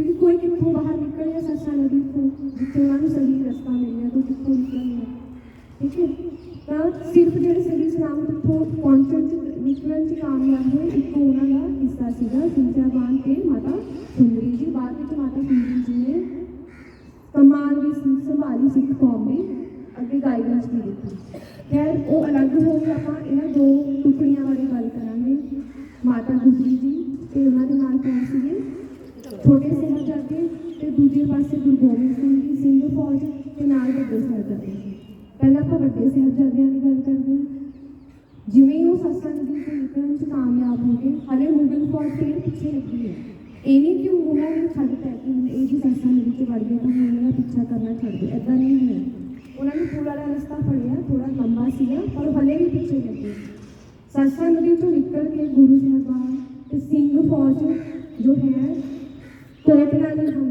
ਕਿਉਂਕਿ ਕੋਈ ਕਿੱਥੋਂ ਬਾਹਰ ਨਿਕਲ ਗਿਆ ਸੱਸਾ ਨਦੀ ਤੋਂ ਜਿੱਥੇ ਉਹਨਾਂ ਨੂੰ ਸਹੀ ਰਸਤਾ ਮਿਲਿਆ ਤਾਂ ਕਿੱਥੋਂ ਨਿਕਲਣਾ ਠੀਕ ਹੈ ਤਾਂ ਸਿਰਫ ਜਿਹੜੇ ਸਹੀ ਸਲਾਮਤ ਉੱਥੋਂ ਪਹੁੰਚਣ ਚ ਨਿਕਲਣ ਚ ਕਾਮਯਾਬ ਹੋਏ ਇੱਕ ਉਹਨਾਂ ਦਾ ਹਿੱਸਾ ਸੀਗਾ ਸਿੰਚਾਬਾਨ ਤੇ ਮਾਤਾ ਸੁੰਦਰੀ ਜੀ ਬਾਅਦ ਵਿੱਚ ਮਾਤਾ ਸੁੰਦਰੀ ਜੀ ਨੇ ਕਮਾਨ ਦੀ ਸੀ ਸੰਭਾਲੀ ਸਿੱਖ ਕੌਮ ਦੀ ਅੱਗੇ ਗਾਈਡੈਂਸ ਵੀ ਦਿੱਤੀ ਖੈਰ ਉਹ ਅਲੱਗ ਹੋ ਗਏ ਆਪਾਂ ਇਹਨਾਂ ਦੋ ਟੁਕੜੀਆਂ ਬਾਰੇ ਗੱਲ ਕਰਾਂਗੇ ਮਾਤਾ ਗੁਜਰੀ ਜੀ ਤੇ ਉਹਨਾਂ ਦੇ ਨਾਲ ਕੌਣ ਸੀਗੇ ਛੋਟੇ ਸਾਹਿਬਜ਼ਾਦੇ ਤੇ ਦੂਜੇ ਪਾਸੇ ਗੁਰੂ ਗੋਬਿੰਦ ਸਿੰਘ ਜੀ, ਸਿੰਘ ਫੌਜ ਤੇ ਨਾਲ ਵੱਡੇ ਸਾਹਿਬਜ਼ਾਦੇ ਪਹਿਲਾਂ ਆਪਾਂ ਵੱਡੇ ਸਾਹਿਬਜ਼ਾਦਿਆਂ ਦੀ ਗੱਲ ਕਰਦੇ ਹਾਂ। ਜਿਵੇਂ ਉਹ ਸੱਸਾ ਨਦੀ ਤੋਂ ਨਿਕਲਣ ਚ ਕਾਮਯਾਬ ਹੋ ਗਏ ਹਲੇ ਮੁਗਲ ਫੌਜ ਫੇਰ ਪਿੱਛੇ ਲੱਗੀ ਹੈ। ਇਹ ਨਹੀਂ ਕਿ ਉਹਨਾਂ ਨੇ ਛੱਡ ਪੈ ਕਿ ਹੁਣ ਇਹ ਜੀ ਸੱਸਾ ਨਦੀ ਚ ਵੜ ਗਏ ਤਾਂ ਹੁਣ ਇਹਨਾਂ ਦਾ ਪਿੱਛਾ ਕਰਨਾ ਛੱਡ ਦਿਓ ਐਦਾਂ ਨਹੀਂ ਹੋਇਆ ਉਹਨਾਂ ਨੇ ਪੂਰਾ ਦਾ ਰਸਤਾ ਫੜਿਆ ਥੋੜਾ ਲੰਬਾ ਸੀਗਾ, ਪਰ ਹਲੇ ਵੀ ਪਿੱਛੇ ਲੱਗੇ। ਸੱਸਾ ਨਦੀ ਤੋਂ ਨਿਕਲ ਕੇ ਗੁਰੂ ਸਾਹਿਬਾਨ ਤੇ ਸਿੰਘ ਫੌਜ ਜੋ ਹੈ ਕੋਟਲਾ ਦੇ ਹਨ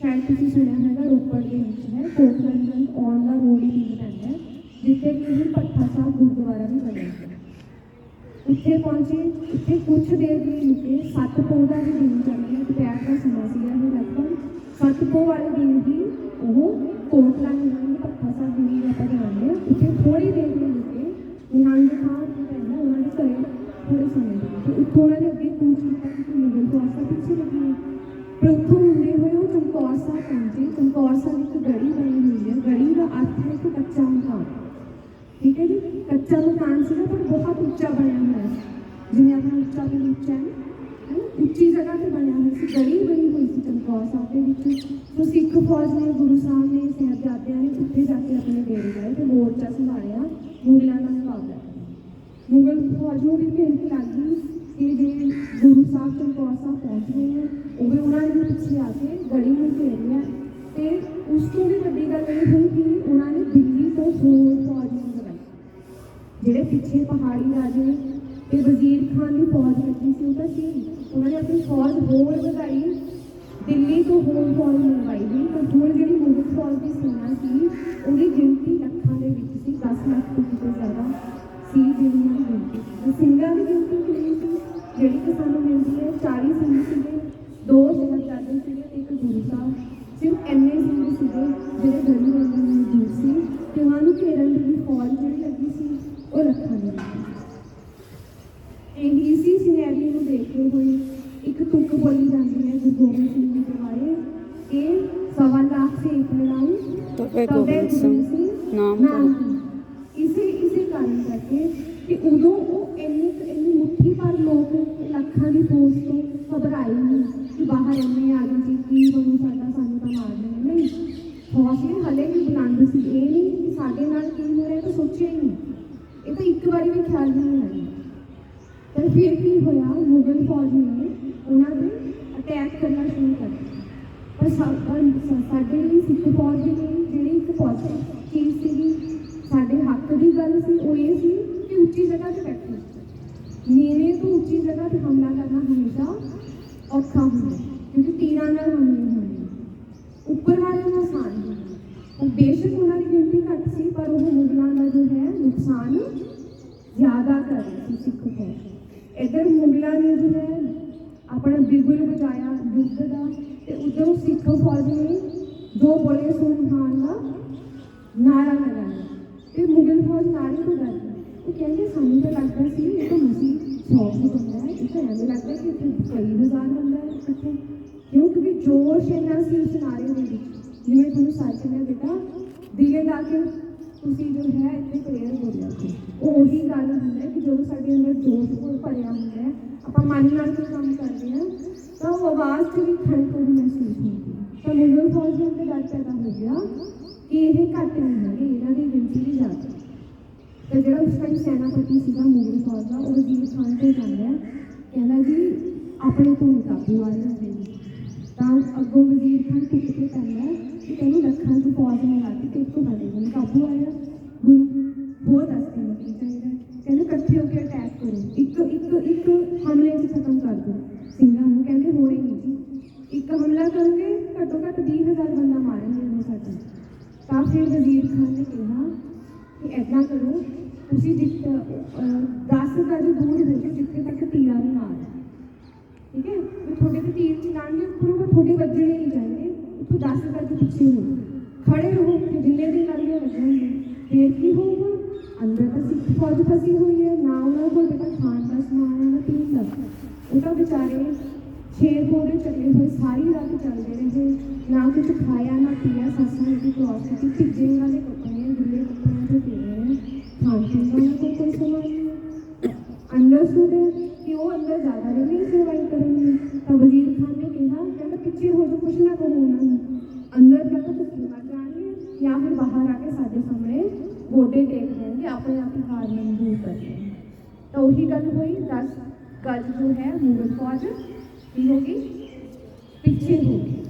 ਸ਼ਾਇਦ ਤੁਸੀਂ ਸੁਣਿਆ ਹੋਵੇਗਾ ਰੋਪੜ ਦੇ ਵਿੱਚ ਹੈ। ਕੋਟਲਾ ਦੇ ਆਉਣ ਦਾ ਰੋਡ ਹੀ ਨਹੀਂ ਪੈਂਦਾ ਹੈ, ਜਿੱਥੇ ਕਿ ਇਹ ਭੱਠਾ ਸਾਹਿਬ ਗੁਰਦੁਆਰਾ ਵੀ ਬਣਿਆ ਹੈ। ਉੱਥੇ ਪਹੁੰਚੇ ਉੱਥੇ ਕੁਛ ਦੇਰ ਲਈ ਰੁਕੇ। ਸੱਤ ਪੋਹ ਦਾ ਵੀ ਦਿਨ ਚੱਲ ਰਿਹਾ ਦੁਪਹਿਰ ਦਾ ਸਮਾਂ ਸੀਗਾ ਇਹ ਲਗਭਗ। ਸੱਤ ਪੋਹ ਵਾਲੇ ਦਿਨ ਹੀ ਉਹ ਕੋਟਲਾ ਨਿਹੰਗ ਭੱਠਾ ਸਾਹਿਬ ਜੀ ਵੀ ਆਪਾਂ ਜਾਣਦੇ ਹਾਂ ਉੱਥੇ ਥੋੜੀ ਦੇਰ ਲਈ ਰੁਕੇ। ਨਿਹੰਗ ਖਾਂ ਜੀ ਕਹਿੰਦਾ ਉਹਨਾਂ ਦੇ ਘਰੇ ਥੋੜੇ ਸਮੇਂ ਦੇ ਤੇ ਉੱਥੋਂ ਉਹਨਾਂ ਨੇ ਅੱਗੇ ਕੂਚ ਕੀਤਾ ਕਿ ਮੁਗਲ ਤੋਂ ਆਸਾ ਪਿੱਛੇ ਲੱਗੀ ਹੈ ਪਰ ਉੱਥੋਂ ਹੁੰਦੇ ਹੋਏ ਉਹ ਚਮਕੌਰ ਸਾਹਿਬ ਪਹੁੰਚੇ ਚਮਕੌਰ ਸਾਹਿਬ ਇੱਕ ਗੜੀ ਬਣੀ ਹੋਈ ਹੈ ਗੜੀ ਦਾ ਅਰਥ ਹੈ ਕਿ ਕੱਚਾ ਮਕਾਨ ਠੀਕ ਹੈ ਜੀ ਕੱਚਾ ਮਕਾਨ ਸੀਗਾ ਪਰ ਬਹੁਤ ਉੱਚਾ ਬਣਿਆ ਹੋਇਆ ਸੀ ਜਿਵੇਂ ਆਪਣਾ ਉੱਚਾ ਵੀ ਉੱਚਾ ਹੈ ਹੈਨਾ? ਉੱਚੀ ਜਗ੍ਹਾ ਤੇ ਬਣਿਆ ਹੋਇਆ ਸੀ ਗੜੀ ਬਣੀ ਹੋਈ ਸੀ ਚਮਕੌਰ ਸਾਹਿਬ ਦੇ ਵਿੱਚ ਸੋ ਸਿੱਖ ਫੌਜ ਨੇ ਗੁਰੂ ਸਾਹਿਬ ਨੇ ਸਾਹਿਬਜ਼ਾਦਿਆਂ ਨੇ ਉੱਥੇ ਜਾ ਕੇ ਆਪਣੇ ਡੇਰੇ ਗਏ ਤੇ ਮੋਰਚਾ ਸੰਭਾਲਿਆ ਮੁਗਲਾਂ ਦਾ ਮੁਕਾਬਲਾ ਕਰਨਾ ਮੁਗਲ ਫੌਜ ਨੂੰ ਵੀ ਭਿੰਕ ਲੱਗ ਗਈ ਕਿ ਜੇ ਗੁਰੂ ਸਾਹਿਬ ਚਮਕੌਰ ਸਾਹਿਬ ਪਹੁੰਚ ਗਏ ਹੈ ਉਹ ਵੀ ਉਹਨਾਂ ਦੇ ਪਿੱਛੇ ਆ ਕੇ ਗੜੀ ਨੂੰ ਘੇਰ ਲਿਆ। ਤੇ ਉਸ ਤੋਂ ਵੀ ਵੱਡੀ ਗੱਲ ਇਹ ਹੋਈ ਕਿ ਉਹਨਾਂ ਨੇ ਦਿੱਲੀ ਤੋਂ ਹੋਰ ਫੌਜ ਮੰਗਵਾਈ ਜਿਹੜੇ ਪਿੱਛੇ ਪਹਾੜੀ ਰਾਜੇ ਤੇ ਵਜ਼ੀਰ ਖਾਨ ਦੀ ਫੌਜ ਲੱਗੀ ਸੀ, ਉਹ ਤਾਂ ਸੀ। ਉਹਨਾਂ ਨੇ ਆਪਣੀ ਫੌਜ ਹੋਰ ਵਧਾਈ, ਦਿੱਲੀ ਤੋਂ ਹੋਰ ਫੌਜ ਮੰਗਵਾਈ ਗਈ ਪਰ ਹੁਣ ਜਿਹੜੀ ਮੁਗਲ ਫੌਜ ਦੀ ਸੈਨਾ ਸੀ, ਉਹਦੀ ਗਿਣਤੀ ਲੱਖਾਂ ਦੇ ਵਿੱਚ ਸੀ 10 ਲੱਖ ਤੋਂ ਕਿਤੇ ਜ਼ਿਆਦਾ ਸੀ ਜਿਹੜੀ ਦੀ ਗਿਣਤੀ। ਸਿੰਘਾਂ ਦੀ ਗਿਣਤੀ ਕਿੰਨੀ ਸੀ ਜਿਹੜੀ ਕਿ ਸਾਨੂੰ ਮਿਲਦੀ ਹੈ 40 ਸਿੰਘ ਸੀਗੇ ਦੋ ਸਾਹਿਬਜ਼ਾਦੇ ਸੀਗੇ ਤੇ ਇੱਕ ਗੁਰੂ ਸਾਹਿਬ। ਸਿਰਫ ਇੰਨੇ ਸਿੰਘ ਸੀਗੇ ਜਿਹੜੇ ਗੜੀ ਵਾਂਗੂ ਮੌਜੂਦ ਸੀ। ਤੇ ਉਹਨਾਂ ਨੂੰ ਘੇਰਨ ਦੀ ਫੌਜ ਜਿਹੜੀ ਲੱਗੀ ਸੀ ਉਹ ਲੱਖਾਂ ਦੀ ਇਹ ਇਸੀ ਸਿਨੈਰੀਓ ਨੂੰ ਦੇਖਦੇ ਹੋਏ ਇੱਕ ਤੁਕ ਬੋਲੀ ਜਾਂਦੀ ਹੈ ਗੁਰੂ ਗੋਬਿੰਦ ਸਿੰਘ ਜੀ ਦੇ ਬਾਰੇ। ਕਿ ਸਵਾ ਲੱਖ ਸੇ ਇੱਕ ਲੜਾਈ ਤਬੇ ਗੋਬਿੰਦ ਸਿੰਘ ਨਾਮ ਨਾਮ ਇਸੇ ਇਸੇ ਕਾਰਨ ਕਰਕੇ ਕਿ ਉਦੋਂ ਉਹ ਇੰਨੀ ਇੰਨੀ ਮੁੱਠੀ ਭਰ ਲੋਕ ਲੱਖਾਂ ਦੀ ਫੌਜ ਤੋਂ ਘਬਰਾਏ ਨਹੀਂ ਕਿ ਬਾਹਰ ਇੰਨੇ ਆ ਗਏ ਸੀ ਕੀ ਬਣੂ ਸਾਡਾ ਸਾਨੂੰ ਤਾਂ ਮਾਰ ਦੇਣਗੇ ਨਹੀਂ ਫੌਜ ਨੇ ਹਲੇ ਵੀ ਬੁਲੰਦ ਸੀ ਇਹ ਨਹੀਂ ਕਿ ਸਾਡੇ ਨਾਲ ਕੀ ਹੋ ਰਿਹਾ ਇਹ ਤਾਂ ਸੋਚਿਆ ਹੀ ਨਹੀਂ ਇਹ ਤਾਂ ਇੱਕ ਵਾਰੀ ਵੀ ਖਿਆਲ ਨਹੀਂ ਆਇਆ ਪਰ ਫਿਰ ਕੀ ਹੋਇਆ ਮੁਗਲ ਫੌਜ ਨੇ ਉਹਨਾਂ ਦੇ ਅਟੈਕ ਕਰਨਾ ਸ਼ੁਰੂ ਕਰ ਦਿੱਤਾ ਪਰ ਸਾ- ਪਰ ਸਾ- ਸਾਡੇ ਲਈ ਸਿੱਖ ਫੌਜ ਦੀ ਜਿਹੜੀ ਇੱਕ ਫੌਜ ਚੀਜ਼ ਸੀਗੀ ਸਾਡੇ ਹੱਕ ਦੀ ਗੱਲ ਸੀ ਉਹ ਇਹ ਸੀ ਕਿ ਉੱਚੀ ਜਗ੍ਹਾ ਤੇ ਬੈਠਣਾ ਮੇਰੇ ਤੋਂ ਉੱਚੀ ਜਗ੍ਹਾ ਤੇ ਹਮਲਾ ਕਰਨਾ ਹਮੇਸ਼ਾ ਔਖਾ ਹੁੰਦਾ ਕਿਉਂਕਿ ਤੀਰਾਂ ਨਾਲ ਹਮਲੇ ਹੁੰਦੇ ਉੱਪਰ ਵਾਲੇ ਨੂੰ ਆਸਾਨ ਹੁੰਦਾ ਉਹ ਬੇਸ਼ੱਕ ਉਹਨਾਂ ਦੀ ਗਿਣਤੀ ਘੱਟ ਸੀ, ਪਰ ਉਹ ਮੁਗਲਾਂ ਦਾ ਜੋ ਹੈ, ਨੁਕਸਾਨ ਜ਼ਿਆਦਾ ਕਰ ਰਹੀ ਸੀ ਸਿੱਖ ਫੌਜ ਇੱਧਰ ਮੁਗਲਾਂ ਨੇ ਜੋ ਹੈ, ਆਪਣਾ ਬਿਲਕੁਲ ਬਚਾਇਆ ਯੁੱਧ ਦਾ ਤੇ ਉਧਰੋਂ ਸਿੱਖ ਫੌਜ ਨੇ ਦੋ ਬੋਲੇ ਸੁਣ ਖਾਨ ਦਾ ਨਾਰਾ ਲਗਾਇਆ। ਤੇ ਮੁਗਲ ਫੌਜ ਨਾਰੇ ਤੋਂ ਡਰ ਗਈ ਉਹ ਕਹਿੰਦੇ, ਸਾਨੂੰ ਤਾਂ ਲੱਗਦਾ ਸੀ ਇਹ ਤਾਂ ਮਸੀਹ ਸੌ ਹੀ ਹੁੰਦਾ ਹੈ ਇਹ ਤਾਂ ਐਵੇਂ ਲੱਗਦਾ ਕਿ ਇੱਥੇ ਕਈ ਹਜ਼ਾਰ ਹੁੰਦਾ ਹੈ ਇਕੱਠੇ ਕਿਉਂ ਕਿਉਂਕਿ ਜੋਸ਼ ਇੰਨਾ ਸੀ ਉਸ ਨਾਰੇ ਦੇ ਵਿੱਚ ਜਿਵੇਂ ਤੁਹਾਨੂੰ ਸੱਚ ਨੇ ਬੇਟਾ ਦਿਲੇ ਲਾ ਕੇ ਤੁਸੀਂ ਜੋ ਹੈ ਇੱਥੇ ਪ੍ਰੇਅਰ ਬੋਲਿਆ ਸੀ ਉਹ ਉਹੀ ਗੱਲ ਹੁੰਦਾ ਹੈ ਕਿ ਜਦੋਂ ਸਾਡੇ ਅੰਦਰ ਜੋਸ਼ ਭਰ ਭਰਿਆ ਹੁੰਦਾ ਹੈ ਆਪਾਂ ਮਨ ਨਾਲ ਕੋਈ ਕੰਮ ਕਰਦੇ ਹਾਂ ਤਾਂ ਉਹ ਆਵਾਜ਼ 'ਚ ਵੀ ਖੜਕ ਹੋਣੀ ਮਹਿਸੂਸ ਹੁੰਦੀ ਹੈ ਤਾਂ ਮੁਗਲ ਫੌਜ ਦੇ ਅੰਦਰ ਡਰ ਪੈਦਾ ਹੋ ਗਿਆ ਕਿ ਇਹ ਘੱਟ ਨਹੀਂ ਹੈਗੇ ਇਹਨਾਂ ਦੀ ਗਿਣਤੀ ਵੀ ਜ਼ਿਆਦਾ ਹੈ। ਤੇ ਜਿਹੜਾ ਉਸ ਟਾਈਮ ਸੈਨਾਪਤੀ ਸੀਗਾ ਮੁਗਲ ਫੌਜ ਦਾ ਉਹ ਵਜ਼ੀਰ ਖਾਨ 'ਤੇ ਜਾਂਦਾ ਕਹਿੰਦਾ ਜੀ, ਆਪਣੇ ਤੋਂ ਨਹੀਂ ਕਾਬੂ ਆ ਰਿਹਾ ਹੈ ਤਾਂ ਅੱਗੋਂ ਵਜ਼ੀਰ ਖਾਨ ਟੁੱਟ ਕੇ ਕਹਿੰਦਾ ਹੈ ਕਿ ਤੈਨੂੰ ਲੱਖਾਂ ਦੀ ਫੌਜ ਨੇ ਲਾਤੀ ਤੇ ਇੱਕੋ ਬੰਦੇ ਨੂੰ ਕਾਬੂ ਆਇਆ ਗੁਰੂ ਬਹੁਤ ਦੱਸ ਤੈਨੂੰ ਚਾਹੀਦਾ। ਹੈ? ਕਹਿੰਦੇ ਇਕੱਠੇ ਹੋ ਕੇ ਅਟੈਕ ਕਰੋ। ਇੱਕ ਇੱਕ ਇੱਕ ਹਮਲੇ 'ਚ ਖਤਮ ਕਰ ਦਿਓ। ਸਿੰਘਾਂ ਨੂੰ ਕਹਿੰਦੇ ਹੋਣੇ ਨਹੀਂ। ਜੀ ਇੱਕ ਹਮਲਾ ਕਰੋਗੇ, ਘੱਟੋ ਘੱਟ 20000 ਬੰਦਾ ਮਾਰਨਗੇ ਉਹ ਸਾਡਾ। ਤਾਂ ਫਿਰ ਵਜ਼ੀਰ ਖਾਨ ਨੇ ਕਿਹਾ ਕਿ ਐਦਾਂ ਕਰੋ ਤੁਸੀਂ ਜਿੱਥੇ 10 ਗਜ ਦੂਰ ਹੋ ਕੇ ਜਿੱਥੇ ਤੱਕ ਤੀਰਾਂ ਨਹੀਂ ਮਾਰ ਠੀਕ ਹੈ ਵੀ ਤੁਹਾਡੇ ਤੇ ਤੀਰ ਚਲਾਣਗੇ ਉੱਪਰੋਂ ਉਹ ਤੁਹਾਡੇ ਵੱਜਣੇ ਨਹੀਂ ਚਾਹੀਦੇ ਉੱਥੋਂ 10 ਤੱਕ ਪਿੱਛੇ ਹੋ ਖੜੇ ਰਹੋ ਕਿ ਜਿੰਨੇ ਦਿਨ ਲੱਗਦੇ ਲੱਗਣਗੇ ਫੇਰ ਕੀ ਹੋਊਗਾ ਅੰਦਰ ਤਾਂ ਸਿੱਖ ਫੌਜ ਫਸੀ ਹੋਈ ਹੈ ਨਾ ਉਹਨਾਂ ਕੋਲ ਬੇਟਾ ਖਾਣ ਦਾ ਸਮਾਨ ਹੈ ਨਾ ਪੀਣ ਦਾ ਉਹ ਤਾਂ ਵਿਚਾਰੇ ਛੇ ਪੌਦੇ ਚੱਲੇ ਹੋਏ ਸਾਰੀ ਰਾਤ ਚੱਲਦੇ ਰਹੇ ਨਾ ਕੁਝ ਖਾਇਆ ਨਾ ਪੀਆ ਸੱਸਾਂ ਦੀ ਕ੍ਰੋਸ ਕੀਤੀ ਭਿੱਜੇ ਵਾਲੇ ਕੱਪੜੇ ਗਿੱਲੇ ਕੱਪੜਿਆਂ ਤੋਂ ਪੀ ਰਹੇ ਨੇ ਖਾਣ ਪੀਣ ਦਾ ਉਹਨਾਂ ਕੋਲ ਕੋਈ ਸਮਾਨ ਨਹੀਂ ਹੈ ਅੰਡਰਸਟੂਡ ਹੈ ਕਿ ਉਹ ਅੰਦਰ ਜ਼ਿਆਦਾ ਦਿਨ ਨਹੀਂ ਸਰਵਾਈਵ ਕਰਨਗੇ ਤਾਂ ਵਜ਼ੀਰ ਖਾਨ ਨੇ ਕਿਹਾ ਕਹਿੰਦਾ ਪਿੱਛੇ ਹੋ ਜਾ ਕੁਛ ਨਾ ਕਰੋ ਉਹਨਾਂ ਨੂੰ ਅੰਦਰ ਜਾ ਕੇ ਭੁੱਖੇ ਮਰ ਜਾਣਗੇ ਜਾਂ ਫਿਰ ਬਾਹਰ ਆ ਕੇ ਸਾਡੇ ਸਾਹਮਣੇ ਗੋਡੇ ਟੇਕ ਦੇਣਗੇ ਆਪਣੇ ਆਪ ਹੀ ਹਾਰ ਮਨਜ਼ੂਰ ਕਰ ਲੈਣਗੇ ਤਾਂ ਉਹੀ ਗੱਲ ਹੋਈ 10 ਗਜ ਜੋ ਹੈ ਮੁਗਲ ਫੌਜ ਕੀ ਹੋ ਗਈ ਪਿੱਛੇ ਹੋ ਗਈ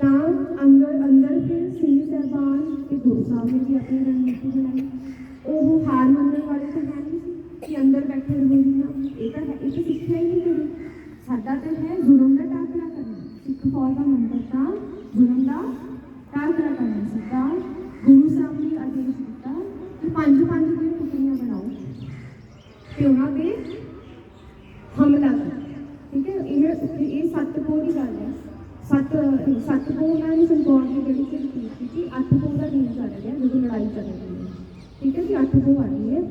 ਤਾਂ ਅੰਦਰ ਅੰਦਰ ਫਿਰ ਸਿੰਘ ਸਾਹਿਬਾਨ ਤੇ ਗੁਰੂ ਸਾਹਿਬ ਨੇ ਵੀ ਆਪਣੀ ਰਣਨੀਤੀ ਬਣਾਈ ਉਹ ਹਾਰ ਮੰਨਣ ਵਾਲੇ ਤਾਂ ਹੈ ਨਹੀਂ ਸੀ ਕਿ ਅੰਦਰ ਬੈਠੇ ਰਹੋ ਜੀ ਨਾ ਇਹ ਤਾਂ ਹੈ ਇਹ ਤਾਂ ਸਿੱਖਿਆ ਹੀ ਨਹੀਂ ਕਰੀ ਸਾਡਾ ਤਾਂ ਹੈ ਜ਼ੁਲਮ ਦਾ ਟਾਕਰਾ ਕਰਨਾ। ਸਿੱਖ ਫੌਜ ਦਾ ਮੰਤਰ ਤਾਂ ਜ਼ੁਲਮ ਦਾ ਟਾਕਰਾ ਕਰਨਾ। ਸੀ ਤਾਂ ਗੁਰੂ ਸਾਹਿਬ ਨੇ ਆਦੇਸ਼ ਦਿੱਤਾ ਕਿ ਪੰਜ ਪੰਜ ਦੀਆਂ ਟੁਕੜੀਆਂ ਬਣਾਓ ਤੇ ਉਹਨਾਂ ਤੇ ਹਮਲਾ ਕਰੋ ਠੀਕ ਹੈ ਇਹ ਇਹ ਸੱਤ ਪੋ ਦੀ ਗੱਲ ਹੈ ਸੱਤ ਸੱਤ ਪੋ ਉਹਨਾਂ ਨੇ ਸੰਕੌਰ ਦੀ ਜਿਹੜੀ ਸੀ ਕੀਤੀ ਅੱਠ ਪੋ ਦਾ ਦਿਨ ਚੱਲ ਰਿਹਾ ਜਦੋਂ ਲੜਾਈ ਚੱਲ ਰਹੀ ਹੈ। ਠੀਕ ਹੈ ਕਿ ਅੱਠ ਪੋ ਆ ਰਹੀ ਹੈ।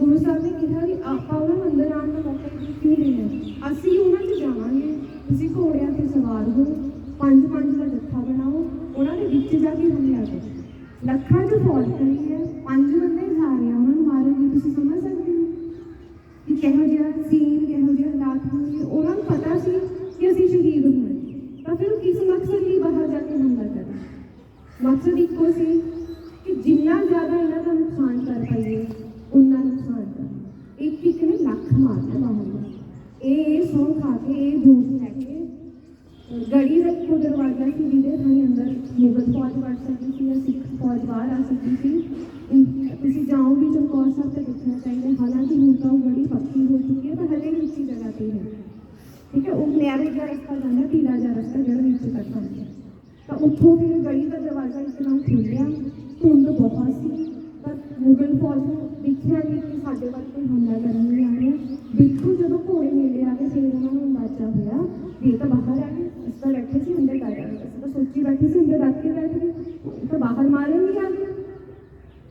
ਗੁਰੂ ਸਾਹਿਬ ਨੇ ਕਿਹਾ ਕਿ ਆਪਾਂ ਉਹਨਾਂ ਨੂੰ ਅੰਦਰ ਆਉਣ ਦਾ ਮੌਕਾ ਕਿਉਂ ਦੇਣਾ ਅਸੀਂ ਉਹਨਾਂ 'ਚ ਜਾਵਾਂਗੇ। ਤੁਸੀਂ ਘੋੜਿਆਂ ਤੇ ਸਵਾਰ ਹੋ, ਪੰਜ ਪੰਜ ਦਾ ਜੱਥਾ ਬਣਾਓ, ਉਹਨਾਂ ਦੇ ਵਿੱਚ ਜਾ ਕੇ ਹਮਲਾ ਕਰੋ। ਲੱਖਾਂ ਚ ਫੌਜ ਕਰੀ ਹੈ, ਪੰਜ ਬੰਦੇ ਜਾ ਰਹੇ ਆ, ਉਹਨਾਂ ਨੂੰ ਮਾਰਨਗੇ ਤੁਸੀਂ ਸਮਝ ਸਕਦੇ ਹੋ। ਕਿ ਕਿਹੋ ਜਿਹਾ ਸੀਨ, ਕਿਹੋ ਜਿਹਾ ਹਾਲਾਤ ਹੋਣਗੇ, ਉਹਨਾਂ ਨੂੰ ਪਤਾ ਸੀ ਕਿ ਅਸੀਂ ਸ਼ਹੀਦ ਹੋਣਾ ਤਾਂ ਫਿਰ ਉਹ ਕਿਸ ਮਕਸਦ ਲਈ ਬਾਹਰ ਜਾ ਕੇ ਹਮਲਾ ਕਰਨ ਮਕਸਦ ਇੱਕੋ ਸੀ ਕਿ ਜਿੰਨਾ ਜ਼ਿਆਦਾ ਇਹਨਾਂ ਦਾ ਨੁਕਸਾਨ ਕਰ ਪਾਈਏ ਉਨਾ ਨੁਕਸਾਨ ਕਰ ਇੱਕ ਇੱਕ ਨੇ ਲੱਖ ਮਾਰਨਾ ਬਾਹਰ ਦਾ। ਇਹ ਇਹ ਸੌਂ ਖਾ ਕੇ ਇਹ ਜੂਸ ਲੈ ਕੇ ਗੜੀ ਦਾ ਇੱਕੋ ਦਰਵਾਜ਼ਾ ਸੀ ਜਿਹਦੇ ਥਾਂ ਅੰਦਰ ਮੁਗਲ ਫੌਜ ਵੜ ਸਕਦੀ ਸੀ ਜਾਂ ਸਿੱਖ ਫੌਜ ਬਾਹਰ ਆ ਸਕਦੀ ਸੀ ਇਨ- ਤੁਸੀਂ ਜਾਓ ਵੀ ਚਮਕੌਰ ਸਾਹਿਬ ਤੇ ਦੇਖਣਾ ਚਾਹੀਦਾ ਹਾਲਾਂਕਿ ਹੁਣ ਤਾਂ ਉਹ ਗੜੀ ਪੱਕੀ ਹੋ ਚੁੱਕੀ ਹੈ ਪਰ ਹਲੇ ਵੀ ਉਸੀ ਜਗ੍ਹਾ ਤੇ ਹੈ ਠੀਕ ਹੈ ਉਹ ਨੈਰੇ ਦਾ ਰਸਤਾ ਜਾਂਦਾ ਢੀਲਾ ਜਿਹਾ ਰਸਤਾ ਜਿਹੜਾ ਨੀਚੇ ਤੱਕ ਆਉਂਦਾ ਤਾਂ ਉੱਥੋਂ ਫਿਰ ਗਲੀ ਦਾ ਦਰਵਾਜ਼ਾ ਇੱਕਦਮ ਖੁੱਲਿਆ ਧੁੰਦ ਬਹੁਤ ਸੀ। ਪਰ ਮੁਗਲ ਫੌਜ ਨੂੰ ਦੇਖਿਆ ਨਹੀਂ ਕਿ ਸਾਡੇ ਵੱਲ ਕੋਈ ਹਮਲਾ ਕਰਨ ਨਹੀਂ ਆ ਰਿਹਾ। ਬਿਲਕੁਲ ਜਦੋਂ ਘੋੜੇ ਨੇੜੇ ਆ ਗਏ, ਫਿਰ ਉਹਨਾਂ ਨੂੰ ਅੰਦਾਜ਼ਾ ਹੋਇਆ ਵੀ ਇਹ ਤਾਂ ਬਾਹਰ ਆ ਗਏ। ਇਸ ਤਾਂ ਬੈਠੇ ਸੀ ਅੰਦਰ ਕਰ ਰਹੇ ਅਸੀਂ ਤਾਂ ਸੋਚੀ ਬੈਠੇ ਸੀ ਅੰਦਰ ਰੱਖ ਕੇ ਬੈਠ ਗਏ ਤਾਂ ਬਾਹਰ ਮਾਰਨਗੇ ਆ ਗਏ।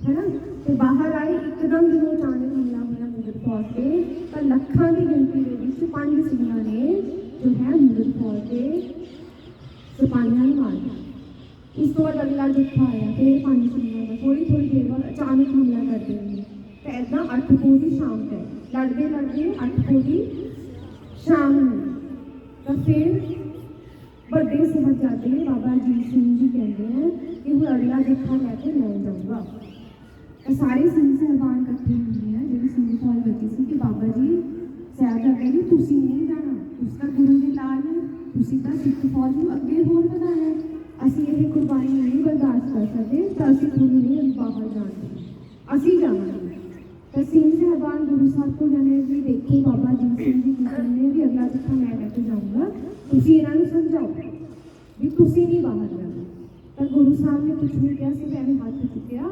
ਹੈਨਾ? ਤੇ ਬਾਹਰ ਆਏ, ਇੱਕਦਮ ਜਦੋਂ ਅਚਾਨਕ ਹਮਲਾ ਹੋਇਆ ਮੁਗਲ ਫੌਜ ਤੇ, ਤਾਂ ਲੱਖਾਂ ਦੀ ਗਿਣਤੀ ਦੇ ਵਿੱਚ ਪੰਜ ਸਿੰਘਾਂ ਨੇ ਜੋ ਹੈ ਮੁਗਲ ਫੌਜ ਦੇ ਸਿਪਾਹੀਆਂ ਨੂੰ ਮਾਰ ਦਿੱਤਾ ਉਸ ਤੋਂ ਬਾਅਦ ਅਗਲਾ ਜੱਥਾ ਆਇਆ ਫਿਰ ਪੰਜ ਸਿੰਘਾਂ ਦਾ ਥੋੜੀ ਥੋੜੀ ਦੇਰ ਬਾਅਦ ਅਚਾਨਕ ਹਮਲਾ ਕਰ ਦੇਣਗੇ ਤੇ ਐਦਾਂ ਅੱਠ ਪੋ ਦੀ ਸ਼ਾਮ ਤੇ ਲੜਦੇ ਲੜਦੇ ਅੱਠ ਪੋ ਦੀ ਸ਼ਾਮ ਨੂੰ ਤਾਂ ਫਿਰ ਵੱਡੇ ਸਾਹਿਬਜ਼ਾਦੇ ਬਾਬਾ ਅਜੀਤ ਸਿੰਘ ਜੀ ਕਹਿੰਦੇ ਆ ਕਿ ਹੁਣ ਅਗਲਾ ਜੱਥਾ ਲੈ ਕੇ ਮੈਂ ਜਾਊਂਗਾ ਤਾਂ ਸਾਰੇ ਸਿੰਘ ਸਾਹਿਬਾਨ ਇਕੱਠੇ ਹੁੰਦੇ ਆ ਜਿਹੜੀ ਸਿੰਘ ਫੌਜ ਬਚੀ ਸੀ ਕਿ ਬਾਬਾ ਜੀ ਸਾਹਿਬਜ਼ਾਦੇ ਜੀ ਤੁਸੀਂ ਨਹੀਂ ਜਾਣਾ ਤੁਸੀਂ ਤਾਂ ਗੁਰੂ ਦੇ ਨਾਲ ਨੇ ਤੁਸੀਂ ਤਾਂ ਸਿੱਖ ਫੌਜ ਨੂੰ ਅੱਗੇ ਹੋਰ ਵਧਾਇਆ। ਅਸੀਂ ਇਹ ਕੁਰਬਾਨੀ ਨਹੀਂ ਬਰਦਾਸ਼ਤ ਕਰ ਸਕਦੇ, ਤਾਂ ਅਸੀਂ ਤੁਹਾਨੂੰ ਨਹੀਂ ਬਾਹਰ ਜਾਣ ਦੇਣਾ ਅਸੀਂ ਜਾਵਾਂਗੇ। ਤਾਂ ਸਿੰਘ ਸਾਹਿਬਾਨ ਗੁਰੂ ਸਾਹਿਬ ਕੋਲ ਜਾਣੇ ਵੀ ਦੇਖੋ ਬਾਬਾ ਜੀ ਸਿੰਘ ਜੀ ਕਹਿੰਦੇ ਨੇ ਵੀ ਅਗਲਾ ਜਥਾ ਮੈਂ ਲੈ ਕੇ ਜਾਊਂਗਾ, ਤੁਸੀਂ ਇਹਨਾਂ ਨੂੰ ਸਮਝਾਓ ਵੀ ਤੁਸੀਂ ਨਹੀਂ ਬਾਹਰ ਜਾਣਾ। ਪਰ ਗੁਰੂ ਸਾਹਿਬ ਨੇ ਕੁਝ ਨਹੀਂ ਕਿਹਾ ਸੀ ਐਵੇਂ ਹੱਥ ਚੁੱਕਿਆ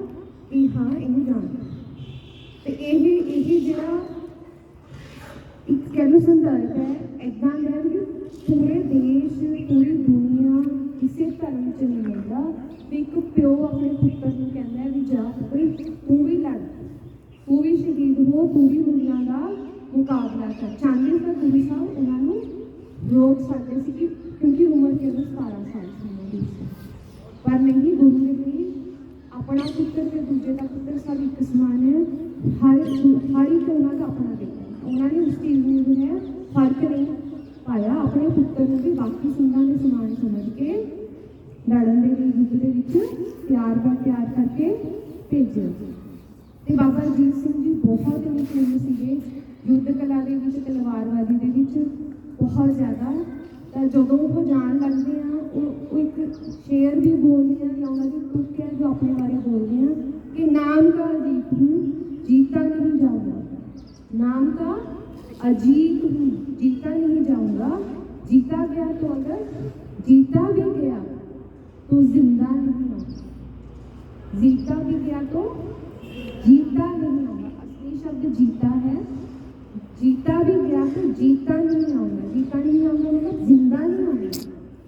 ਕਿ ਹਾਂ, ਇਹਨੂੰ ਜਾਣ। ਤੇ ਇਹ ਇਹ ਜਿਹੜਾ ਇੱਕ ਕਹਿ ਲਓ ਸੰਦਰਭ ਹੈ ਇਦਾਂ ਦਾ ਪੂਰੇ ਦੇਸ਼ ਪੂਰੀ ਦੁਨੀਆ ਕਿਸੇ ਧਰਮ ਚ ਨਹੀਂ ਮਿਲਦਾ ਵੀ ਇੱਕ ਪਿਓ ਆਪਣੇ ਪੁੱਤਰ ਨੂੰ ਕਹਿੰਦਾ ਵੀ ਜਾ ਕੋਈ ਤੂੰ ਵੀ ਲੜ। ਤੂੰ ਵੀ ਸ਼ਹੀਦ ਹੋ, ਤੂੰ ਵੀ ਦੁਨੀਆ ਦਾ ਮੁਕਾਬਲਾ ਕਰ। ਚਾਹੁੰਦੇ ਤਾਂ ਗੁਰੂ ਸਾਹਿਬ ਉਹਨਾਂ ਨੂੰ ਰੋਕ ਸਕਦੇ ਸੀ ਕਿ ਕਿਉਂਕਿ ਉਮਰ ਕੇਵਲ 17 ਸਾਲ ਸੀ ਉਹਨਾਂ ਪਰ ਨਹੀਂ, ਗੁਰੂ ਨੇ ਵੀ ਆਪਣਾ ਪੁੱਤਰ ਤੇ ਦੂਜੇ ਦਾ ਪੁੱਤਰ ਸਭ ਇੱਕ ਸਮਾਨ ਹੈ। ਹਰ ਹਰ ਇੱਕ ਉਹਨਾਂ ਦਾ ਆਪਣਾ ਦੇਖਿਆ ਉਹਨਾਂ ਨੇ ਉਸ ਚੀਜ਼ ਨੂੰ ਜੋ ਫ਼ਰਕ ਨਹੀਂ ਪਾਇਆ ਆਪਣੇ ਪੁੱਤਰ ਨੂੰ ਵੀ ਬਾਕੀ ਸਿੰਘਾਂ ਦੇ ਸਮਾਨ ਸਮਝ ਕੇ ਲੜਨ ਦੇ ਲਈ ਯੁੱਧ ਦੇ ਵਿੱਚ ਤਿਆਰ ਬਰ ਤਿਆਰ ਕਰਕੇ ਭੇਜਿਆ। ਤੇ ਬਾਬਾ ਅਜੀਤ ਸਿੰਘ ਜੀ ਬਹੁਤ ਨਿਪੁੰਨ ਸੀਗੇ। ਯੁੱਧ ਕਲਾ ਦੇ ਵਿੱਚ, ਤਲਵਾਰਬਾਜ਼ੀ ਦੇ ਵਿੱਚ ਬਹੁਤ ਜ਼ਿਆਦਾ। ਤਾਂ ਜਦੋਂ ਉਹ ਜਾਣ ਲੱਗਦੇ ਆ, ਉਹ ਇੱਕ ਸ਼ੇਰ ਵੀ ਬੋਲਦੇ ਆ ਜਾਂ ਉਹਨਾਂ ਦੀ ਤੁੱਕ ਹੈ ਜੋ ਆਪਣੇ ਬਾਰੇ ਬੋਲਦੇ ਆ ਕਿ ਨਾਮ ਦਾ ਅਜੀਤ ਹੂੰ ਜੀਤਾ ਨਹੀਂ ਜਾਂਦਾ। ਨਾਮ ਦਾ ਅਜੀਤ ਹੂੰ नहीं जाऊंगा जीता गया तो अगर जीता भी गया तो जिंदा नहीं होगा जीता भी गया तो जीता नहीं होगा असली शब्द जीता है ਜੀਤਾ ਵੀ ਗਿਆ ਤੇ ਜੀਤਾ ਨਹੀਂ ਆਉਂਦਾ ਜੀਤਾ ਨਹੀਂ ਆਉਂਦਾ ਮਤਲਬ ਜ਼ਿੰਦਾ ਨਹੀਂ ਆਉਂਦਾ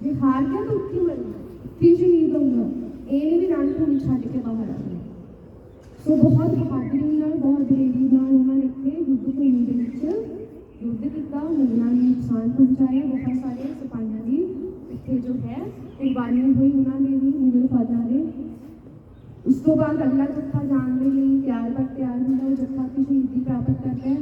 ਜੇ ਹਾਰ ਗਿਆ ਤਾਂ ਉੱਥੇ ਮਰਨਾ ਉੱਥੇ ਸ਼ਹੀਦ ਹੋਊਗਾ ਇਹ ਨਹੀਂ ਵੀ ਰਣ ਭੂਮੀ ਛੱਡ ਕੇ ਬਾਹਰ ਆ ਗਿਆ ਸੋ ਬਹੁਤ ਬਹਾਦਰੀ ਨਾਲ ਬਹੁਤ ਦਲੇਰੀ ਨਾਲ ਉਹਨਾਂ ਨੇ ਇੱਥੇ ਯੁੱਧ ਭੂਮੀ ਦੇ ਵਿੱਚ ਯੁੱਧ ਕੀਤਾ ਮੁਗਲਾਂ ਨੂੰ ਨੁਕਸਾਨ ਪਹੁੰਚਾਇਆ ਬਹੁਤ ਸਾਰੇ ਸਿਪਾਹੀਆਂ ਦੀ ਇੱਥੇ ਜੋ ਹੈ ਕੁਰਬਾਨੀ ਹੋਈ ਉਹਨਾਂ ਨੇ ਵੀ ਮੁਗਲ ਫੌਜਾਂ ਦੇ ਉਸ ਤੋਂ ਬਾਅਦ ਅਗਲਾ ਜੱਥਾ ਜਾਣ ਦੇ ਲਈ ਤਿਆਰ ਬਰ ਤਿਆਰ ਹੁੰਦਾ ਉਹ ਜੱਥਾ ਆਪਣੀ ਸ਼ਹੀਦੀ ਪ੍ਰਾਪਤ ਕਰਦਾ ਹੈ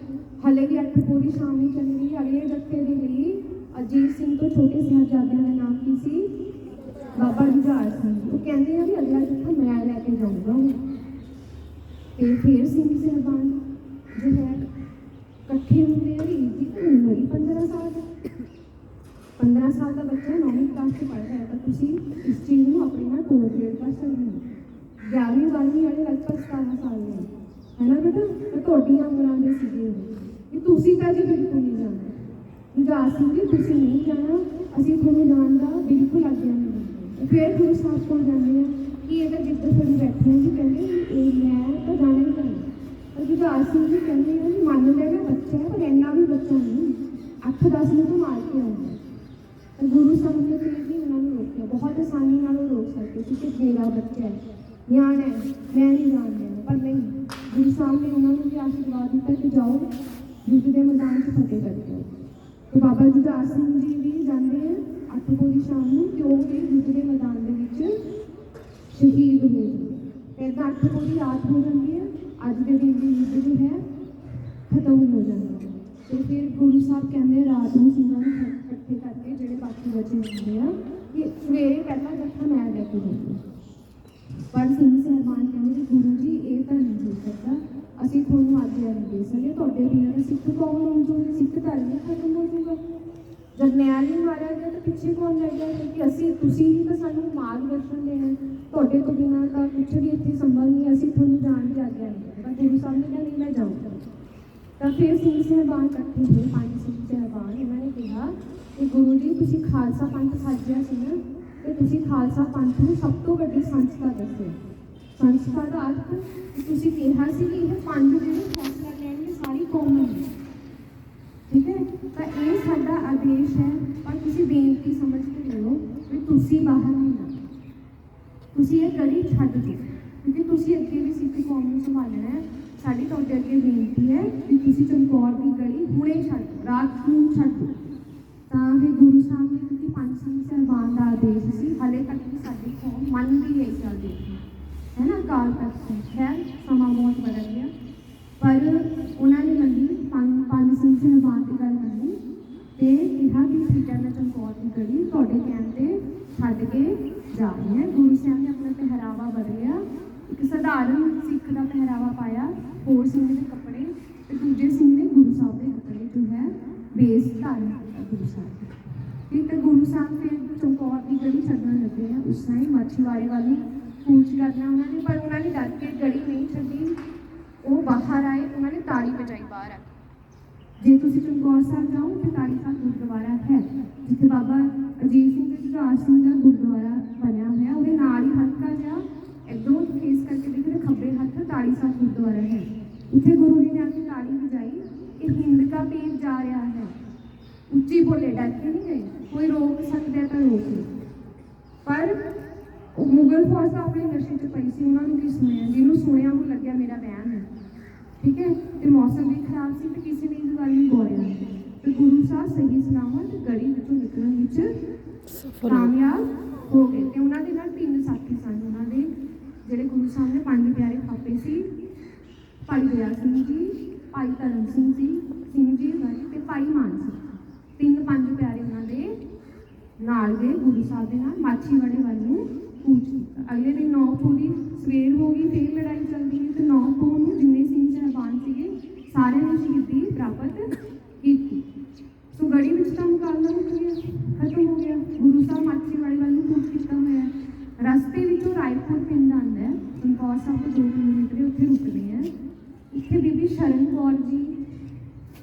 ਹਲੇ ਵੀ ਅੱਠ ਪੂਰੀ ਸ਼ਾਮ ਨਹੀਂ ਚੱਲ ਰਹੀ ਅਗਲੇ ਜੱਥੇ ਦੇ ਲਈ ਅਜੀਤ ਸਿੰਘ ਤੋਂ ਛੋਟੇ ਸਾਹਿਬਜ਼ਾਦਿਆਂ ਦਾ ਨਾਮ ਕੀ ਸੀ ਬਾਬਾ ਜੁਝਾਰ ਸਿੰਘ ਉਹ ਕਹਿੰਦੇ ਆ ਵੀ ਅਗਲਾ ਜੱਥਾ ਮੈਂ ਲੈ ਕੇ ਜਾਊਂਗਾ ਤੇ ਫਿਰ ਸਿੰਘ ਸਾਹਿਬਾਨ ਜੋ ਹੈ ਇਕੱਠੇ ਹੁੰਦੇ ਆ ਵੀਰ ਤਾਂ ਉਮਰ ਹੀ 15 ਸਾਲ ਦਾ। 15 ਸਾਲ ਦਾ ਬੱਚਾ ਨੌਵੀਂ ਕਲਾਸ ਚ ਪੜ੍ਹ ਰਿਹਾ ਤਾਂ ਤੁਸੀਂ ਇਸ ਚੀਜ਼ ਨੂੰ ਆਪਣੇ ਨਾਲ ਕੋਰੀਲੇਟ ਕਰ ਸਕਦੇ ਹੋ। 11ਵੀਂ 12ਵੀਂ ਵਾਲੇ ਲਗਭਗ 17 ਸਾਲ ਦੇ ਹੈ ਨਾ ਬੇਟਾ? ਤਾਂ ਤੁਹਾਡੀਆਂ ਉਮਰਾਂ ਦੇ ਸੀਗੇ ਕਿ ਤੁਸੀਂ ਤਾਂ ਜੀ ਬਿਲਕੁਲ ਨਹੀਂ ਜਾਣਾ ਜੁਝਾਰ ਸਿੰਘ ਜੀ ਤੁਸੀਂ ਨਹੀਂ ਜਾਣਾ, ਅਸੀਂ ਤੁਹਾਨੂੰ ਜਾਣ ਦਾ ਬਿਲਕੁਲ ਆਗਿਆ ਨਹੀਂ ਫਿਰ ਗੁਰੂ ਸਾਹਿਬ ਕੋਲ ਜਾਂਦੇ ਆ ਕਿ ਇਹ ਤਾਂ ਜਿੱਦਾਂ ਫਿਰ ਬੈਠੇ ਹਾਂ ਜੀ ਕਹਿੰਦੇ ਇਹ ਮੈਂ ਤਾਂ ਜਾਣਾ ਹੀ ਕਰਨਾ ਪਰ ਜੁਝਾਰ ਸਿੰਘ ਜੀ ਕਹਿੰਦੇ ਆ ਵੀ ਮੰਨ ਲੈਣਾ ਬੱਚਾ ਹੈ ਪਰ ਇੰਨਾ ਵੀ ਬੱਚਾ ਨਹੀਂ 8-10 ਨੂੰ ਤਾਂ ਮਾਰ ਕੇ ਆਉਂਦਾ ਤਾਂ ਗੁਰੂ ਸਾਹਿਬ ਨੇ ਫਿਰ ਵੀ ਉਹਨਾਂ ਨੂੰ ਰੋਕਿਆ। ਬਹੁਤ ਆਸਾਨੀ ਨਾਲ ਉਹ ਰੋਕ ਸਕਦੇ ਸੀ ਕਿ ਮੇਰਾ ਬੱਚਾ ਹੈ, ਨਿਆਣਾ ਹੈ, ਮੈਂ ਨਹੀਂ ਜਾਣ ਦੇਣਾ। ਪਰ ਨਹੀਂ, ਗੁਰੂ ਸਾਹਿਬ ਨੇ ਉਹਨਾਂ ਨੂੰ ਵੀ ਆਸ਼ੀਰਵਾਦ ਦਿੱਤਾ ਕਿ ਜਾਓ, ਯੁੱਧ ਦੇ ਮੈਦਾਨ 'ਚ ਫਤਿਹ ਕਰਕੇ ਆਓ ਤੇ ਬਾਬਾ ਜੁਦਾਸ ਸਿੰਘ ਜੀ ਵੀ ਜਾਂਦੇ ਆ ਅੱਠ ਪੂਰੀ ਸ਼ਾਮ ਨੂੰ, ਤੇ ਉਹ ਵੀ ਯੁੱਧ ਦੇ ਮੈਦਾਨ ਦੇ ਵਿੱਚ ਸ਼ਹੀਦ ਹੋ ਜਾਂਦੇ ਫਿਰ ਤਾਂ ਅੱਠ ਪੂਰੀ ਰਾਤ ਹੋ ਜਾਂਦੀ ਹੈ, ਅੱਜ ਦੇ ਦਿਨ ਦੀ ਯੁੱਧ ਜੋ ਹੈ, ਖਤਮ ਹੋ ਜਾਂਦਾ ਤੇ ਫਿਰ ਗੁਰੂ ਸਾਹਿਬ ਕਹਿੰਦੇ ਰਾਤ ਨੂੰ ਸਿੰਘਾਂ ਨੂੰ ਇਕੱਠੇ ਕਰਕੇ ਜਿਹੜੇ ਬਾਕੀ ਬਚੇ ਹੁੰਦੇ ਆ, ਕਿ ਸਵੇਰੇ ਪਹਿਲਾਂ ਜੱਥਾ ਮੈਂ ਲੈ ਕੇ ਜਾਊਂਗਾ। ਪਰ ਸਿੰਘ ਸਹਿਬਾਨ ਕਹਿੰਦੇ ਕਿ ਗੁਰੂ ਜੀ, ਇਹ ਤਾਂ ਨਹੀਂ ਹੋ ਸਕਦਾ। ਅਸੀਂ ਤੁਹਾਨੂੰ ਆਗਿਆ ਨਹੀਂ ਦੇ ਸਕਦੇ ਤੁਹਾਡੇ ਬਿਨਾਂ ਸਿੱਖ ਕੌਮ ਹੋ ਜੂਗੇ ਸਿੱਖ ਧਰਮ ਹੀ ਖਤਮ ਹੋ ਜਾਊਗਾ। ਜਦ ਨਿਆਂ ਨਹੀਂ ਮਾਰਿਆ ਗਿਆ ਤਾਂ ਪਿੱਛੇ ਕੌਣ ਰਹਿ ਗਿਆ? ਕਿ ਅਸੀਂ, ਤੁਸੀਂ ਹੀ ਤਾਂ ਸਾਨੂੰ ਮਾਰਗਦਰਸ਼ਨ ਦੇਣਾ ਤੁਹਾਡੇ ਤੋਂ ਬਿਨਾਂ ਤਾਂ ਕੁਛ ਵੀ ਇੱਥੇ ਸੰਭਵ ਨਹੀਂ ਅਸੀਂ ਤੁਹਾਨੂੰ ਜਾਣ ਕੇ ਆਗਿਆ ਨਹੀਂ ਪਰ ਗੁਰੂ ਸਾਹਿਬ ਨੇ ਕਿਹਾ, ਨਹੀਂ, ਮੈਂ ਜਾਊਂਗਾ। ਤਾਂ ਫਿਰ ਸਿੰਘ ਸਹਿਬਾਨ ਇਕੱਠੇ ਹੋਏ, ਪੰਜ ਸਿੰਘ ਸਹਿਬਾਨ ਉਹਨਾਂ ਨੇ ਕਿਹਾ ਕਿ ਗੁਰੂ ਜੀ, ਤੁਸੀਂ ਖਾਲਸਾ ਪੰਥ ਸਾਜਿਆ ਸੀ ਨਾ, ਤੇ ਤੁਸੀਂ ਖਾਲਸਾ ਪੰਥ ਨੂੰ ਸਭ ਤੋਂ ਵੱਡੀ ਸੰਸਥਾ ਦੱਸਿਆ ਸੰਸਥਾ ਦਾ ਅਰਥ ਤੁਸੀਂ ਕਿਹਾ ਸੀ ਕਿ ਇਹ ਪੰਜ ਜਿਹੜੇ ਫੈਸਲਾ ਲੈਣਗੇ, ਸਾਰੀ ਕੌਮ ਨੂੰ। ਠੀਕ ਹੈ? ਤਾਂ ਇਹ ਸਾਡਾ ਆਦੇਸ਼ ਹੈ, ਪਰ ਤੁਸੀਂ ਬੇਨਤੀ ਸਮਝ ਕੇ ਲਓ ਵੀ ਤੁਸੀਂ ਬਾਹਰ ਨਹੀਂ ਜਾਣਾ। ਤੁਸੀਂ ਇਹ ਗਲੀ ਛੱਡ ਦਿਓ ਕਿਉਂਕਿ ਤੁਸੀਂ ਅੱਗੇ ਵੀ ਸਿੱਖ ਕੌਮ ਨੂੰ ਸੰਭਾਲਣਾ ਹੈ ਸਾਡੀ ਤੁਹਾਡੇ ਅੱਗੇ ਬੇਨਤੀ ਹੈ ਕਿ ਤੁਸੀਂ ਚਮਕੌਰ ਦੀ ਗਲੀ ਹੁਣੇ ਛੱਡ ਰਾਤ ਨੂੰ ਛੱਡ ਤਾਂ ਫਿਰ ਗੁਰੂ ਸਾਹਿਬ ਨੇ ਕਿ ਪੰਜ ਸਿੰਘ ਸਹਿਬਾਨ ਦਾ ਆਦੇਸ਼ ਸੀ, ਹਲੇ ਤੱਕ ਵੀ ਸਾਡੀ ਕੌਮ ਮੰਨਦੀ ਵੀ ਇਸ ਆਦੇਸ਼ ਹੈ ਨਾ ਕਾਲ ਤੱਕ ਖੈਰ, ਸਮਾਂ ਬਹੁਤ ਬਦਲ ਗਿਆ। ਪਰ ਉਹਨਾਂ ਨੇ ਮੰਨੀ, ਪੰਜ ਪੰਜ ਸਿੰਘ ਸਹਿਬਾਨ ਦੀ ਗੱਲ ਮੰਨੀ ਤੇ ਕਿਹਾ ਕਿ ਠੀਕ ਹੈ, ਮੈਂ ਚਮਕੌਰ ਦੀ ਗਲੀ ਤੁਹਾਡੇ ਕਹਿਣ ਤੇ ਛੱਡ ਕੇ ਜਾ ਰਹੀ ਹੈ। ਗੁਰੂ ਸਾਹਿਬ ਨੇ ਆਪਣਾ ਪਹਿਰਾਵਾ ਬਦਲਿਆ। ਇੱਕ ਸਧਾਰਨ ਸਿੱਖ ਪਾਇਆ ਹੋਰ ਸਿੰਘ ਦੇ ਕੱਪੜੇ ਤੇ ਦੂਜੇ ਸਿੰਘ ਨੇ ਗੁਰੂ ਸਾਹਿਬ ਦੇ ਕੱਪੜੇ ਜੋ ਹੈ, ਬੇਸ ਧਾਰਨ ਕੀਤਾ ਗੁਰੂ ਸਾਹਿਬ ਨੇ ਠੀਕ ਗੁਰੂ ਸਾਹਿਬ ਫਿਰ ਚਮਕੌਰ ਦੀ ਗਲੀ ਛੱਡਣ ਲੱਗੇ ਆ, ਉਸ ਟਾਈਮ ਮੱਛੀਵਾੜੇ ਵਾਲੀ ਨੂੰ ਕੂਚ ਕਰਨਾ ਉਹਨਾਂ ਨੇ, ਪਰ ਉਹਨਾਂ ਨੇ ਡਰ ਕੇ ਗਲੀ ਨਹੀਂ ਛੱਡੀ ਉਹ ਬਾਹਰ ਆਏ, ਉਹਨਾਂ ਨੇ ਤਾੜੀ ਵਜਾਈ ਬਾਹਰ ਆ ਕੇ। ਜੇ ਤੁਸੀਂ ਚਮਕੌਰ ਸਾਹਿਬ ਜਾਓ ਤੇ ਤਾੜੀ ਸਾਹਿਬ ਗੁਰਦੁਆਰਾ ਹੈ, ਜਿੱਥੇ ਬਾਬਾ ਅਜੀਤ ਸਿੰਘ ਤੇ ਜੁਝਾਰ ਸਿੰਘ ਦਾ ਗੁਰਦੁਆਰਾ ਬਣਿਆ ਹੋਇਆ, ਉਹਦੇ ਨਾਲ ਹੀ ਹਲਕਾ ਜਿਹਾ ਇਧਰੋਂ ਫੇਸ ਕਰਕੇ ਦੇਖੋ ਖੱਬੇ ਹੱਥ ਤਾੜੀ ਸਾਹਿਬ ਗੁਰਦੁਆਰਾ ਹੈ। ਉੱਥੇ ਗੁਰੂ ਜੀ ਨੇ ਆ ਕੇ ਤਾੜੀ ਵਜਾਈ। ਕਿ ਹਿੰਦ ਦਾ ਪੀਰ ਜਾ ਰਿਹਾ ਹੈ। ਉੱਚੀ ਬੋਲੇ ਡਰ ਕੇ ਨਹੀਂ ਗਏ। ਕੋਈ ਰੋਕ ਸਕਦਾ ਤਾਂ ਰੋਕ ਪਰ ਉਹ ਮੁਗਲ ਫੌਜ ਆਪਣੇ ਨਸ਼ੇ 'ਚ ਪਈ ਸੀ ਉਹਨਾਂ ਨੂੰ ਕੀ ਸੁਣਿਆ? ਜਿਹਨੂੰ ਸੁਣਿਆ ਉਹ ਲੱਗਿਆ ਮੇਰਾ ਵਹਿਮ ਹੈ। ਠੀਕ ਹੈ? ਤੇ ਮੌਸਮ ਵੀ ਖਰਾਬ ਸੀ ਤੇ ਕਿਸੇ ਨੇ ਇਸ ਗੱਲ ਨੂੰ ਗੌਰਿਆ ਤੇ ਗੁਰੂ ਸਾਹਿਬ ਸਹੀ ਸਲਾਮਤ ਗੜੀ ਵਿੱਚੋਂ ਨਿਕਲਣ ਵਿੱਚ ਕਾਮਯਾਬ ਹੋ ਗਏ। ਤੇ ਉਹਨਾਂ ਦੇ ਨਾਲ ਤਿੰਨ ਸਾਥੀ ਸਨ। ਜਿਹੜੇ ਗੁਰੂ ਸਾਹਿਬ ਨੇ ਪੰਜ ਪਿਆਰੇ ਥਾਪੇ ਸੀ, ਭਾਈ ਦਇਆ ਸਿੰਘ ਜੀ, ਭਾਈ ਧਰਮ ਸਿੰਘ ਜੀ ਸਿੰਘ ਜੀ ਵਾਲੀ ਤੇ ਭਾਈ ਮਾਨ ਸਿੰਘ ਤਿੰਨ ਪੰਜ ਪਿਆਰੇ ਉਹਨਾਂ ਦੇ ਨਾਲ ਦੇ ਗੁਰੂ ਸਾਹਿਬ ਦੇ ਨਾਲ, ਮਾਛੀਵਾੜੇ ਵੱਲ ਨੂੰ ਕੂਚ ਕੀਤਾ। ਅਗਲੇ ਦਿਨ ਨੌ ਪੂਰੀ ਸਵੇਰ ਹੋ ਗਈ, ਫੇਰ ਲੜਾਈ ਚੱਲਦੀ ਹੈ ਤੇ ਨੌ ਪੂ ਨੂੰ ਜਿੰਨੇ ਸਿੰਘ ਸਾਹਿਬਾਨ ਸੀਗੇ, ਸਾਰਿਆਂ ਨੇ ਸ਼ਹੀਦੀ ਪ੍ਰਾਪਤ ਕੀਤੀ। ਸੋ ਗੜੀ ਵਿੱਚ ਤਾਂ ਮੁਕਾਬਲਾ ਮੁੱਕ ਗਿਆ, ਖਤਮ ਹੋ ਗਿਆ। ਗੁਰੂ ਸਾਹਿਬ ਮਾਛੀਵਾੜੇ ਵੱਲ ਨੂੰ ਕੂਚ ਕੀਤਾ ਹੋਇਆ ਹੈ ਰਸਤੇ ਵਿੱਚੋਂ ਰਾਏਪੁਰ ਪਿੰਡ ਆਉਂਦਾ ਹੈ। ਚਮਕੌਰ ਸਾਹਿਬ ਤੋਂ 2 ਕਿਲੋਮੀਟਰ ਉੱਥੇ ਰੁਕਦੇ ਆ। ਇੱਥੇ ਬੀਬੀ ਸ਼ਰਨ ਕੌਰ ਜੀ,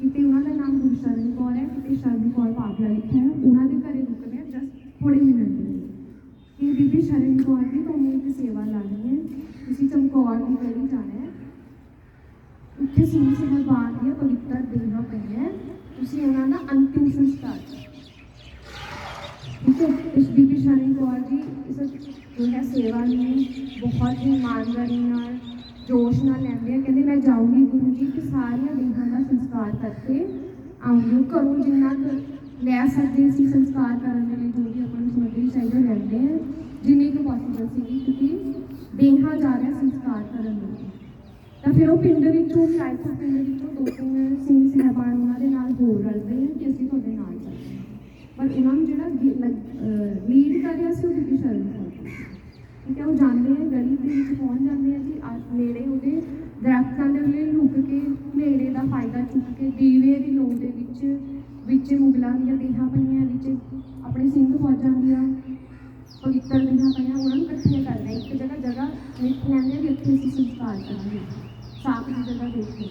ਕਿਤੇ ਉਹਨਾਂ ਦਾ ਨਾਮ ਗੁਰਸ਼ਰਨ ਕੌਰ ਹੈ, ਕਿਤੇ ਸ਼ਰਨ ਕੌਰ ਪਾਪਲਾ ਲਿਖਿਆ ਹੈ। ਉਹਨਾਂ ਦੇ ਘਰੇ ਰੁਕਦੇ ਆ ਜਸਟ ਥੋੜੇ ਮਿੰਟ ਦੇ ਲਈ। ਕਿ ਬੀਬੀ ਸ਼ਰਨ ਕੌਰ ਦੀ ਤੁਹਾਨੂੰ ਇੱਕ ਸੇਵਾ ਲਾਣੀ ਹੈ। ਤੁਸੀਂ ਚਮਕੌਰ ਦੀ ਗਲੀ ਜਾਣਾ ਹੈ। ਉੱਥੇ ਸਿੰਘ ਸਾਹਿਬਾਨ ਦੀਆਂ ਪਵਿੱਤਰ ਦੇਹਾਂ ਪਈਆਂ ਤੁਸੀਂ ਉਹਨਾਂ ਦਾ ਅੰਤਿਮ ਸੰਸਕਾਰ ਠੀਕ ਹੈ, ਇਸ ਬੀਬੀ ਸ਼ਰਨ ਕੌਰ ਜੀ, ਇਸ ਜੋ ਹੈ ਸੇਵਾ ਨੂੰ ਬਹੁਤ ਹੀ ਇਮਾਨਦਾਰੀ ਨਾਲ, ਜੋਸ਼ ਨਾਲ ਲੈਂਦੇ ਆ। ਕਹਿੰਦੇ, ਮੈਂ ਜਾਊਂਗੀ ਗੁਰੂ ਜੀ ਕਿ ਸਾਰੀਆਂ ਦੇਹਾਂ ਦਾ ਸੰਸਕਾਰ ਕਰਕੇ ਆਉਂਗੀ ਘਰੋਂ ਜਿੰਨਾ ਕੁ ਲੈ ਸਕਦੇ ਸੀ ਸੰਸਕਾਰ ਕਰਨ ਦੇ ਲਈ, ਜੋ ਵੀ ਆਪਾਂ ਨੂੰ ਸਮੱਗਰੀ ਚਾਹੀਦੀ ਲੈਂਦੇ ਆ। ਜਿੰਨੀ ਕੁ ਪੋਸੀਬਲ ਸੀਗੀ, ਕਿਉਂਕਿ ਦੇਹਾਂ ਜਾ ਰਿਹਾ ਸੰਸਕਾਰ ਕਰਨ ਲਈ ਤਾਂ ਫਿਰ ਉਹ ਪਿੰਡ ਵਿੱਚੋਂ ਰਾਏਪੁਰ ਪਿੰਡ ਵਿੱਚੋਂ ਦੋ ਤਿੰਨ ਸਿੰਘ ਸਾਹਿਬਾਨ ਉਹਨਾਂ ਦੇ ਨਾਲ ਹੋਰ ਰਲਦੇ ਆ ਕਿ ਅਸੀਂ ਤੁਹਾਡੇ ਨਾਲ ਚੱਲਦੇ ਪਰ ਉਹਨਾਂ ਨੂੰ ਜਿਹੜਾ ਲੀਡ ਕਰ ਸੀ ਉਹ ਬੀਬੀ ਸ਼ਰਨ ਕੌਰ ਠੀਕ ਹੈ, ਉਹ ਜਾਂਦੇ ਆ, ਗਲੀ ਦੇ ਵਿੱਚ ਪਹੁੰਚ ਜਾਂਦੇ ਆ ਜੀ ਨੇੜੇ ਉਹਦੇ ਦਰਖਤਾਂ ਦੇ ਉੱਤੇ ਲੁਕ ਕੇ ਨੇੜੇ ਦਾ ਫਾਇਦਾ ਚੁੱਕ ਕੇ ਦੀਵੇ ਦੀ ਲੋ ਦੇ ਵਿੱਚ ਵਿੱਚ ਮੁਗਲਾਂ ਦੀਆਂ ਦੇਹਾਂ ਪਈਆਂ, ਵਿੱਚ ਆਪਣੇ ਸਿੰਘ ਫੌਜਾਂ ਦੀਆਂ ਪਵਿੱਤਰ ਦੇਹਾਂ ਪਈਆਂ, ਉਹਨਾਂ ਨੂੰ ਇਕੱਠੀਆਂ ਕਰਦੇ ਆ। ਇੱਕ ਜਗ੍ਹਾ ਜਗ੍ਹਾ ਲਿਖ ਲੈਂਦੇ ਆ ਵੀ ਉੱਥੇ ਅਸੀਂ ਸੰਸਕਾਰ ਕਰਾਂਗੇ ਸਾਫ਼ ਦੀ ਜਗ੍ਹਾ ਦੇਖੋ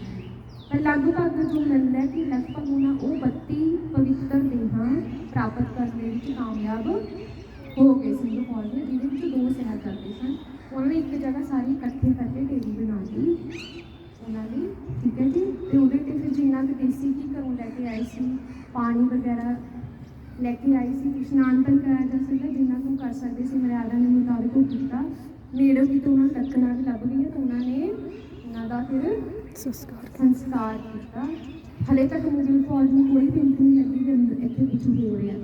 ਤਾਂ ਲਗਭਗ ਜੋ ਮਿਲਦਾ ਹੈ ਕਿ ਲਗਭਗ ਉਹਨਾਂ ਉਹ 32 ਪਵਿੱਤਰ ਦੇਹਾਂ ਪ੍ਰਾਪਤ ਕਰਨ ਦੇ ਵਿੱਚ ਕਾਮਯਾਬ ਹੋ ਗਏ ਸਿੰਘ ਫੌਜ ਦੇ ਜਿਹਦੇ ਵਿੱਚ ਦੋ ਸੈਨਾ ਕਰਦੇ ਸਨ ਉਹਨਾਂ ਨੇ ਇੱਕ ਜਗ੍ਹਾ ਸਾਰੀ ਇਕੱਠੇ ਕਰਕੇ ਢੇਰੀ ਬਣਾ ਲਈ ਉਹਨਾਂ ਦੀ ਠੀਕ ਹੈ ਜੀ ਤੇ ਉਹਦੇ ਤੇ ਫਿਰ ਜਿੰਨਾ ਕੁ ਦੇਸੀ ਘੀ ਘਰੋਂ ਲੈ ਕੇ ਆਏ ਸੀ ਪਾਣੀ ਵਗੈਰਾ ਲੈ ਕੇ ਆਈ ਸੀ ਇਸ਼ਨਾਨ ਤਾਂ ਕਰਾਇਆ ਜਾ ਸਕਦਾ ਜਿੰਨਾ ਕੁ ਕਰ ਸਕਦੇ ਸੀ ਮਰਿਆਦਾ ਦੇ ਮੁਤਾਬਿਕ ਉਹ ਕੀਤਾ। ਨੇੜੇ ਵੀ ਤੋਂ ਉਹਨਾਂ ਨੂੰ ਲੱਕੜਾਂ ਵੀ ਲੱਭ ਗਈਆਂ ਤਾਂ ਉਹਨਾਂ ਨੇ ਉਹਨਾਂ ਦਾ ਫਿਰ ਸੰਸਕਾਰ ਸੰਸਕਾਰ ਕੀਤਾ। ਹਲੇ ਤੱਕ ਮੁਗਲ ਫੌਜ ਨੂੰ ਕੋਈ ਪਿੰਡ ਨਹੀਂ ਲੱਗੀ ਕਿ ਇੱਥੇ ਕੁਝ ਹੋ। ਰਿਹਾ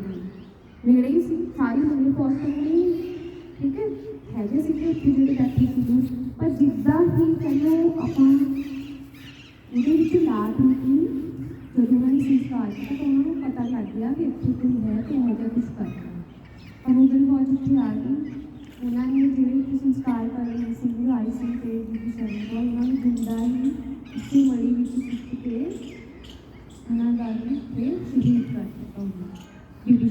ਨੇੜੇ ਹੀ ਸੀ ਸਾਰੀ ਮੁਗਲ ਫੌਜ ਤੋਂ ਨਹੀਂ। ਠੀਕ ਹੈ? ਹੈਗੇ ਸੀ ਕਿ ਉੱਥੇ ਜਿਹੜੇ ਬੈਠੇ ਸੀ ਪਰ ਜਿੱਦਾਂ ਹੀ ਕਹਿੰਦੇ ਆਪਾਂ ਉਹਦੇ ਵਿੱਚ ਲਾਟ ਨਹੀਂ ਜਦੋਂ ਉਹਨਾਂ ਨੇ ਸੰਸਕਾਰ ਕੀਤਾ ਤਾਂ ਉਹਨਾਂ ਨੂੰ ਪਤਾ ਲੱਗ ਗਿਆ ਕਿ ਇੱਥੇ ਕੋਈ ਹੈ ਤੇ ਉਹ ਜਿਹਾ ਕੁਝ ਕਰ ਰਿਹਾ ਪਰ ਮੁਗਲ ਫੌਜ ਉੱਥੇ ਆ ਗਈ ਉਹਨਾਂ ਨੇ ਜਿਹੜੇ ਉੱਥੇ ਸੰਸਕਾਰ ਕਰ ਰਹੇ ਸੀ, ਉਹ ਆਈ ਸੀ ਤੇ ਬੀਬੀ ਸ਼ਰਮਾ ਕੋਲ ਉਹਨਾਂ ਨੂੰ ਜਿੰਦਾ ਹੀ ਇਸੇ ਮੜੀ ਵਿੱਚ ਸੁੱਟ ਕੇ ਉਹਨਾਂ ਦਾ ਵੀ ਉੱਥੇ ਸ਼ਹੀਦ ਕਰ ਦਿੱਤਾ ਉਹਨਾਂ